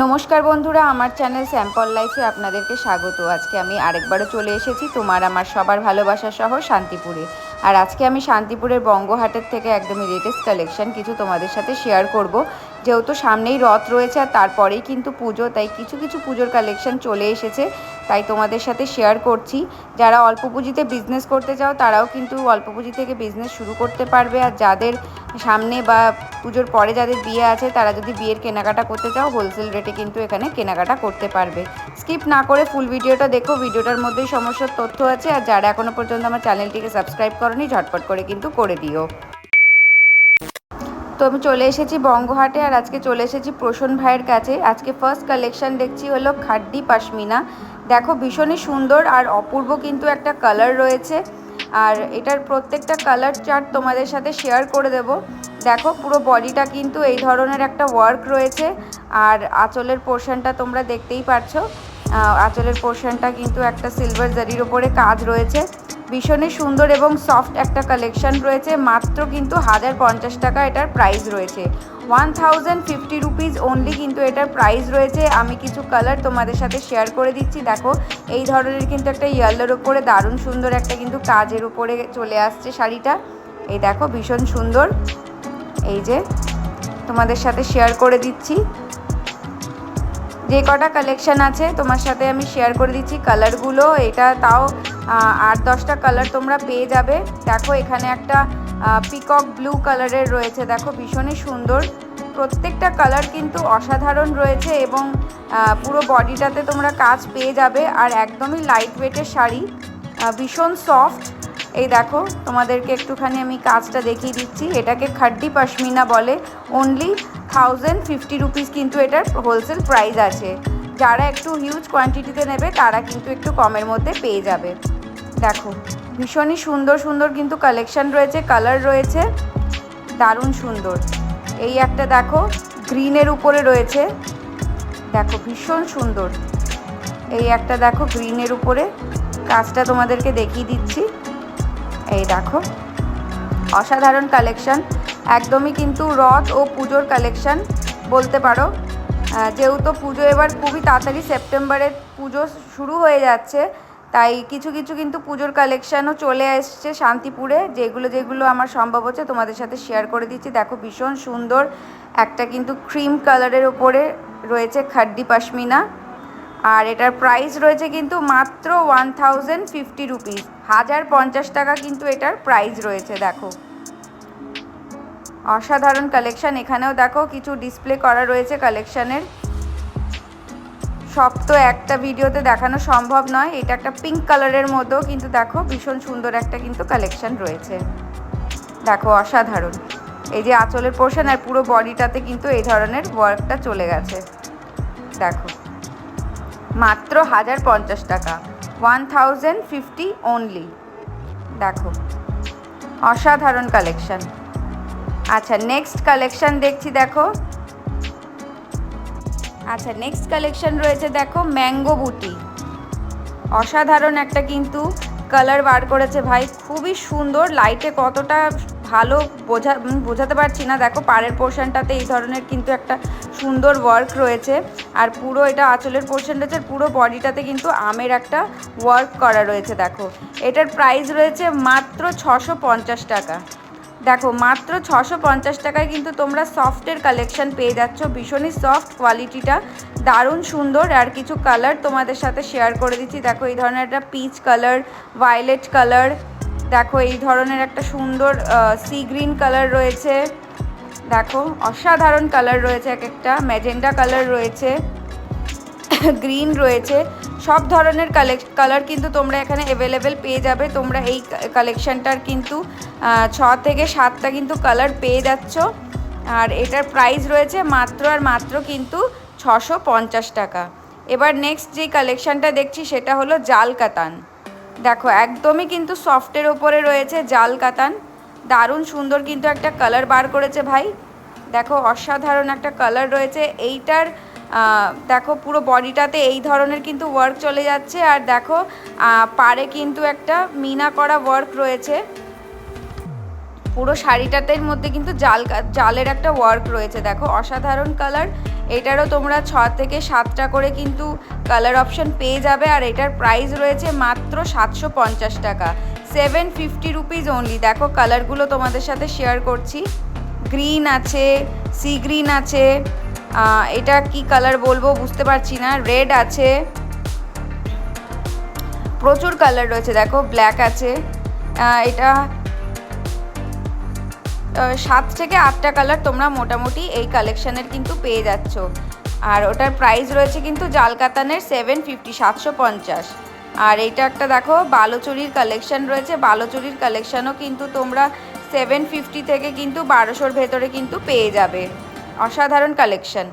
নমস্কার বন্ধুরা, আমার চ্যানেল স্যাম্পল লাইফে আপনাদেরকে স্বাগত। আজকে আমি আরেকবারও চলে এসেছি তোমার আমার সবার ভালোবাসা সহ শান্তিপুরে। আর আজকে আমি শান্তিপুরের বঙ্গহাটের থেকে একদমই লেটেস্ট কালেকশন কিছু তোমাদের সাথে শেয়ার করব। যেহেতু সামনেই রথ রয়েছে আর তারপরেই কিন্তু পুজো, তাই কিছু কিছু পুজোর কালেকশন চলে এসেছে। তাই তোমাদের সাথে শেয়ার করছি। যারা অল্প পুঁজিতে বিজনেস করতে চাও, তারাও কিন্তু অল্প পুঁজি থেকে বিজনেস শুরু করতে পারবে। আর যাদের সামনে বা পুজোর পরে যাদের বিয়ে আছে, তারা যদি বিয়ের কেনাকাটা করতে চাও হোলসেল রেটে কিন্তু এখানে কেনাকাটা করতে পারবে। স্কিপ না করে ফুল ভিডিওটা দেখো। ভিডিওটার মধ্যেই সমস্ত তথ্য আছে। আর যারা এখনও পর্যন্ত আমার চ্যানেলটিকে সাবস্ক্রাইব করনি, ঝটপট করে কিন্তু করে দিও। তো আমি চলে এসেছি বঙ্গহাটে। আর আজকে চলে এসেছি প্রসন ভাইয়ের কাছে। আজকে ফার্স্ট কালেকশন দেখছি হলো খাড্ডি পাশমিনা। দেখো ভীষণই সুন্দর আর অপূর্ব কিন্তু একটা কালার রয়েছে। আর এটার প্রত্যেকটা কালার চার্ট তোমাদের সাথে শেয়ার করে দেব। দেখো পুরো বডিটা কিন্তু এই ধরনের একটা ওয়ার্ক রয়েছে। আর আঁচলের পোর্শনটা তোমরা দেখতেই পাচ্ছ আঁচলের পোর্শনটা কিন্তু একটা সিলভার জারির ওপরে কাজ রয়েছে। ভীষণই সুন্দর এবং সফট একটা কালেকশন রয়েছে, মাত্র কিন্তু হাজার পঞ্চাশ টাকা এটার প্রাইস রয়েছে। One thousand fifty rupees only কিন্তু এটার প্রাইস রয়েছে। আমি কিছু কালার তোমাদের সাথে শেয়ার করে দিচ্ছি। দেখো, এই ধরনের কিন্তু একটা ইয়েলোর উপরে দারুণ সুন্দর একটা কিন্তু কাজের উপরে চলে আসছে শাড়িটা। এই দেখো, ভীষণ সুন্দর। এই যে, তোমাদের সাথে শেয়ার করে দিচ্ছি। যে কটা কালেকশান আছে, তোমার সাথে আমি শেয়ার করে দিচ্ছি কালারগুলো এটা তাও আট দশটা কালার তোমরা পেয়ে যাবে। দেখো, এখানে একটা পিকক ব্লু কালারের রয়েছে। দেখো, ভীষণই সুন্দর। প্রত্যেকটা কালার কিন্তু অসাধারণ রয়েছে এবং পুরো বডিটাতে তোমরা কাজ পেয়ে যাবে। আর একদমই লাইট ওয়েটের শাড়ি। ভীষণ সফট এই দেখো, তোমাদেরকে একটুখানি আমি কাজটা দেখিয়ে দিচ্ছি। এটাকে খাড্ডি পাশমিনা বলে। অনলি থাউজেন্ড ফিফটি রুপিস কিন্তু এটার হোলসেল প্রাইস আছে। যারা একটু হিউজ কোয়ান্টিটিতে নেবে, তারা কিন্তু একটু কমের মধ্যে পেয়ে যাবে। দেখো, ভীষণই সুন্দর সুন্দর কিন্তু কালেকশন রয়েছে কালার রয়েছে, দারুণ সুন্দর। এই একটা দেখো গ্রিনের উপরে রয়েছে। দেখো, ভীষণ সুন্দর। এই একটা দেখো গ্রিনের উপরে। কাজটা তোমাদেরকে দেখিয়ে দিচ্ছি। এই দেখো, অসাধারণ কালেকশন একদমই কিন্তু রথ ও পুজোর কালেকশন বলতে পারো। যেহেতু পুজো এবার খুবই তাড়াতাড়ি সেপ্টেম্বরে পুজো শুরু হয়ে যাচ্ছে, তাই কিছু কিছু কিন্তু পুজোর কালেকশানও চলে এসছে শান্তিপুরে, যেগুলো যেগুলো আমার সম্ভব হচ্ছে তোমাদের সাথে শেয়ার করে দিচ্ছি। দেখো, ভীষণ সুন্দর একটা কিন্তু ক্রিম কালারের ওপরে রয়েছে খাড্ডি পাশমিনা, আর এটার প্রাইস রয়েছে কিন্তু মাত্র ওয়ান থাউজেন্ড ফিফটি রুপিস হাজার পঞ্চাশ টাকা কিন্তু এটার প্রাইস রয়েছে, দেখো। অসাধারণ কালেকশান এখানেও দেখো কিছু ডিসপ্লে করা রয়েছে কালেকশানের সব তো একটা ভিডিওতে দেখানো সম্ভব নয়। এটা একটা পিঙ্ক কালারের মধ্যেও কিন্তু দেখো ভীষণ সুন্দর একটা কিন্তু কালেকশান রয়েছে। দেখো অসাধারণ। এই যে আঁচলের পোর্শন আর পুরো বডিটাতে কিন্তু এই ধরনের ওয়ার্কটা চলে গেছে। দেখো। মাত্র হাজার পঞ্চাশ টাকা। ওয়ান থাউজেন্ড ফিফটি অনলি দেখো। অসাধারণ কালেকশান আচ্ছা নেক্সট কালেকশন দেখছি, দেখো। আচ্ছা নেক্সট কালেকশন রয়েছে, দেখো ম্যাঙ্গো বুটি অসাধারণ একটা কিন্তু কালার বার করেছে ভাই। খুবই সুন্দর লাইটে কতটা ভালো বোঝা বোঝাতে পারছি না। দেখো, পাড়ের পোর্শনটাতে এই ধরনের কিন্তু একটা সুন্দর ওয়ার্ক রয়েছে। আর পুরো এটা আঁচলের পোর্শন রয়েছে পুরো বডিটাতে কিন্তু আমের একটা ওয়ার্ক করা রয়েছে, দেখো। এটার প্রাইস রয়েছে মাত্র ছশো টাকা। দেখো, মাত্র ছশো পঞ্চাশ টাকায় কিন্তু তোমরা সফটের কালেকশন পেয়ে যাচ্ছ। ভীষণই সফট কোয়ালিটিটা দারুণ সুন্দর, আর কিছু কালার তোমাদের সাথে শেয়ার করে দিচ্ছি। দেখো, এই ধরনের একটা পিচ কালার ভায়োলেট কালার দেখো, এই ধরনের একটা সুন্দর সি গ্রিন কালার রয়েছে। দেখো, অসাধারণ কালার রয়েছে এক একটা ম্যাজেন্ডা কালার রয়েছে। গ্রিন রয়েছে। সব ধরনের কালার কিন্তু তোমরা এখানে অ্যাভেলেবেল পেয়ে যাবে। তোমরা এই কালেকশানটার কিন্তু ছ থেকে সাতটা কিন্তু কালার পেয়ে যাচ্ছ। আর এটার প্রাইস রয়েছে মাত্র আর মাত্র কিন্তু ছশো পঞ্চাশ টাকা। এবার নেক্সট যে কালেকশানটা দেখছি সেটা হলো জাল কাতান। দেখো, একদমই কিন্তু সফটের ওপরে রয়েছে জাল কাতান। দারুণ সুন্দর কিন্তু একটা কালার বার করেছে ভাই। দেখো, অসাধারণ একটা কালার রয়েছে। এইটার দেখো পুরো বডিটাতে এই ধরনের কিন্তু ওয়ার্ক চলে যাচ্ছে আর দেখো পারে কিন্তু একটা মিনা করা ওয়ার্ক রয়েছে। পুরো শাড়িটাতে মধ্যে কিন্তু জাল জালের একটা ওয়ার্ক রয়েছে। দেখো, অসাধারণ কালার এটারও তোমরা ছ থেকে সাতটা করে কিন্তু কালার অপশন পেয়ে যাবে আর এটার প্রাইস রয়েছে মাত্র সাতশো পঞ্চাশ টাকা। সেভেন ফিফটি রুপিস অনলি দেখো কালারগুলো তোমাদের সাথে শেয়ার করছি। গ্রিন আছে সি গ্রিন আছে এটা কি কালার বলব বুঝতে পারছি না। রেড আছে। প্রচুর কালার রয়েছে, দেখো ব্ল্যাক আছে। এটা সাত থেকে আটটা কালার তোমরা মোটামুটি এই কালেকশানের কিন্তু পেয়ে যাচ্ছ। আর ওটার প্রাইস রয়েছে কিন্তু জাল কাতানের সেভেন ফিফটি সাতশো পঞ্চাশ। আর এইটা একটা, দেখো, বালোচুরির কালেকশন রয়েছে। বালোচুরির কালেকশানও কিন্তু তোমরা সেভেন ফিফটি থেকে কিন্তু বারোশোর ভেতরে কিন্তু পেয়ে যাবে। অসাধারণ কালেকশন